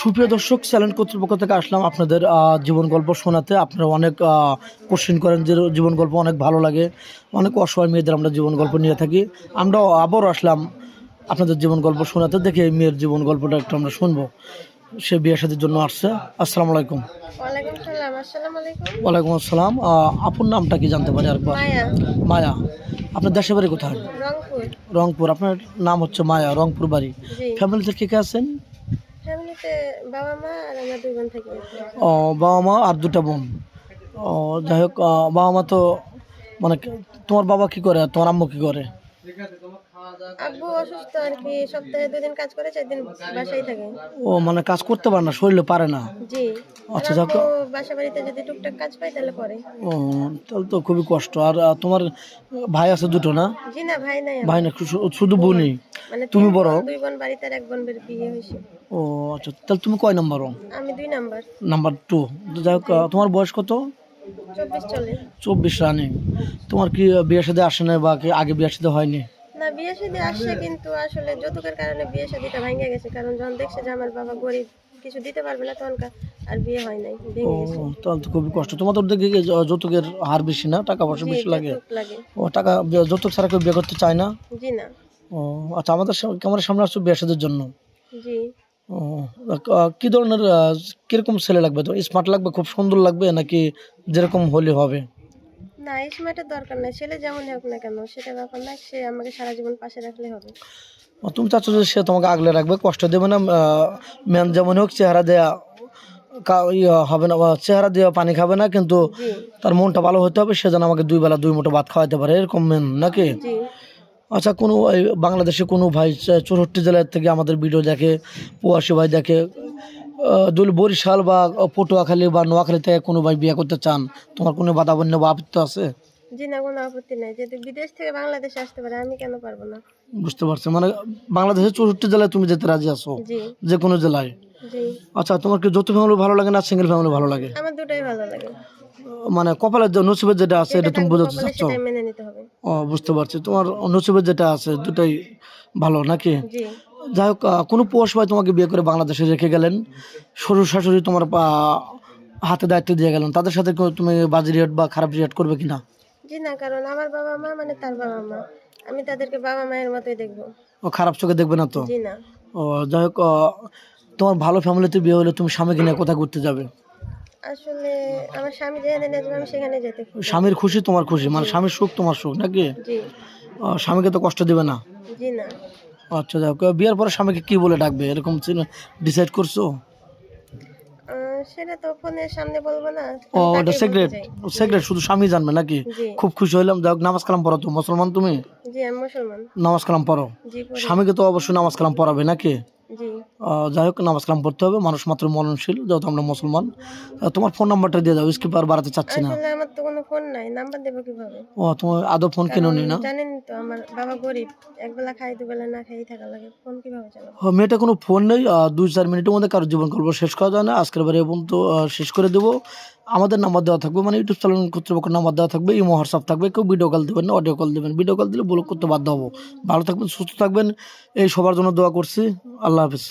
সুপ্রিয় দর্শক চ্যানেল কর্তৃপক্ষ থেকে আসলাম আপনাদের জীবন গল্প শোনাতে। আপনারা অনেক কোশ্চেন করেন যে জীবন গল্প অনেক ভালো লাগে অনেক অসহায় মেয়েদের আমরা জীবন গল্প নিয়ে থাকি। আমরা আবারও আসলাম আপনাদের জীবন গল্প শোনাতে দেখে এই মেয়ের জীবন গল্পটা একটু আমরা শুনব। সে বিয়ে সাথের জন্য আসছে। আসসালামু আলাইকুম। ওয়ালাইকুম সালাম আসসালামু আপুর নামটা কি জানতে পারি আরেকবার? মায়া। আপনার দেশের বাড়ি কোথায়? রংপুর। রংপুর। আপনার নাম হচ্ছে মায়া রংপুর বাড়ি। ফ্যামিলিতে কে কে আছেন? ফ্যামিলিতে বাবা মা আর আমরা দুই বোন থাকি। ও বাবা মা আর দুটা বোন। ও যাই হোক বাবা মা তো মানে তোমার বাবা কি করে আর তোমার আম্মু কি করে? আব্বু অসুস্থ আর কি সপ্তাহে দুদিন কাজ করে চার দিন বাসায় থাকে। ও মানে কাজ করতে পারে না শরীরে পারে না। জি। আচ্ছা, যাক। বাসা বাড়িতে যদি টুকটাক কাজ পায় তাহলে করে। ও তাহলে তো খুবই কষ্ট। আর তোমার ভাই আছে দুটো না? জি না ভাই নাই ভাই না শুধু বোনই? তুমি বড়? দুই বোন বাড়িতে আর এক বোন বের বিয়ে হয়েছে। ও আচ্ছা তাহলে তুমি কয় নম্বর আমি দুই নাম্বার। Number two. যাই হোক তোমার বয়স কত? চব্বিশ চলে। চব্বিশ রানিং। তোমার কি আহ, বিয়ে সাথে আসে না বা কি আগে বিয়ে সাথে হয়নি? না বিয়ে শাদী আসছে কিন্তু আসলে যৌতুকের কারণে বিয়ে শাদীটা ভেঙে গেছে। কারণ যখন দেখছে যে আমার বাবা গরিব কিছু দিতে পারবে না তখন আর বিয়ে হয় নাই ভেঙে গেছে। তাহলে তো খুবই কষ্ট। তোমাদের দিকে যৌতুকের হার বেশি না? টাকা পয়সা বেশি লাগে? ও টাকা যৌতুক ছাড়া কেউ বিয়ে করতে চায় না? জি না। ও আচ্ছা আমাদের ক্যামেরার সামনে আসছো বিয়ে জন্য। জি। ও কি ধরনের কীরকম ছেলে লাগবে? তো স্মার্ট লাগবে খুব সুন্দর লাগবে নাকি যেরকম হলে হবে? না এই সময়টা দরকার নাই। ছেলে যেমন হোক না কেন সেটা ব্যাপার না সে আমাকে সারা জীবন পাশে রাখলে হবে। তুমি চাচ্ছ যে সে তোমাকে আগলে রাখবে কষ্ট দেবে না ম্যান যেমন হোক চেহারা দেয়া ইয়ে হবে না চেহারা দেওয়া পানি খাবে না কিন্তু তার মনটা ভালো হতে হবে সে যেন আমাকে দুই বেলা দুই মুঠো ভাত খাওয়াতে পারে এরকম মেন নাকি? আচ্ছা কোনো বাংলাদেশে কোনো ভাই চৌষট্টি জেলার থেকে আমাদের ভিডিও দেখে প্রবাসী ভাই দেখে দুল বরিশাল বা পটুয়াখালী বা নোয়াখালী থেকে কোনো ভাই বিয়ে করতে চান? তোমার কোনো বাধা বন্য বা আপত্তি আছে? জি না কোনো আপত্তি নাই। যদি বিদেশ থেকে বাংলাদেশে আসতে পারে আমি কেন পারব না? বুঝতে পারছি। মানে বাংলাদেশের চৌষট্টি জেলায় তুমি যেতে রাজি আছো? যে কোনো জেলায়? আচ্ছা তোমার কি যৌথ ফ্যামিলি ভালো লাগে না সিঙ্গেল ফ্যামিলি ভালো লাগে? আমার দুটাই ভালো লাগে। মানে কপালের যে নসিবের যেটা আছে এটা তুমি বোঝাতে চাচ্ছ? মেনে হবে। ও বুঝতে পারছি। তোমার নসিবের যেটা আছে দুটাই ভালো নাকি? যাই হোক কোনো পোষ ভাই তোমাকে বিয়ে করে বাংলাদেশে রেখে গেলেন? শ্বশুর শাশুড়ি তোমার হাতে দায়িত্ব দিয়ে গেলেন। তাদের সাথে তুমি বাজি রিয়েট বা খারাপ রিয়েট করবে কিনা? জি না কারণ আমার বাবা মা মানে তার বাবা মা। আমি তাদেরকে বাবা মায়ের মতোই দেখব। ও খারাপ চোখে দেখবে না তো? জি না। ও যাই হোক তোমার ভালো ফ্যামিলিতে বিয়ে হলে তুমি স্বামীকে নিয়ে কোথায় ঘুরতে যাবে? আসলে আমার স্বামী যেখানে নিয়ে যাবে আমি সেখানে যেতে। স্বামীর খুশি তোমার খুশি। মানে স্বামীর সুখ তোমার সুখ নাকি? জি। স্বামীকে তো কষ্ট দেবে না? জি না। আচ্ছা হোক। বিয়ের পরে স্বামীকে কি বলে ডাকবে? এরকম ডিসাইড করছ? সেটা তো ফোনের সামনে বলব না। ও শুধু স্বামী জানবে নাকি? খুব খুশি হইলাম। যাই হোক নামাজ কালাম পড়ো তো। মুসলমান তুমি? জি আমি মুসলমান। নামাজ কালাম পড়ো। স্বামীকে তো অবশ্যই নামাজ কালাম পড়াবে নাকি? যাই হোক নামাজ কালাম পড়তে হবে মানুষ মাত্র মননশীল যেহেতু আমরা মুসলমান। তোমার ফোন নাম্বারটা দিয়ে দাও স্কিপ আর বাড়াতে চাচ্ছি না। আমার তো কোনো ফোন নাই নাম্বার দেবো কীভাবে? ও তোমার আদৌ ফোন কেন নি না? জানেন তো আমার বাবা গরিব একবেলা খাই দুবেলা না খাই থাকা লাগে ফোন কীভাবে চালাবো? মেয়েটা কোনো ফোন নেই দুই চার মিনিটের মধ্যে কারও জীবন গল্প শেষ করা যায় না আজকের বারে এবং তো শেষ করে দেবো। আমাদের নাম্বার দেওয়া থাকবে মানে ইউটিউব চ্যানেল কর্তৃপক্ষের নাম্বার দেওয়া থাকবে ইমো হোয়াটসঅ্যাপ থাকবে, কেউ ভিডিও কল দেবেন না অডিও কল দেবেন। ভিডিও কল দিলে ব্লক করতে বাধ্য হব। ভালো থাকবেন, সুস্থ থাকবেন, এই সবার জন্য দোয়া করছি। আল্লাহ হাফিজ।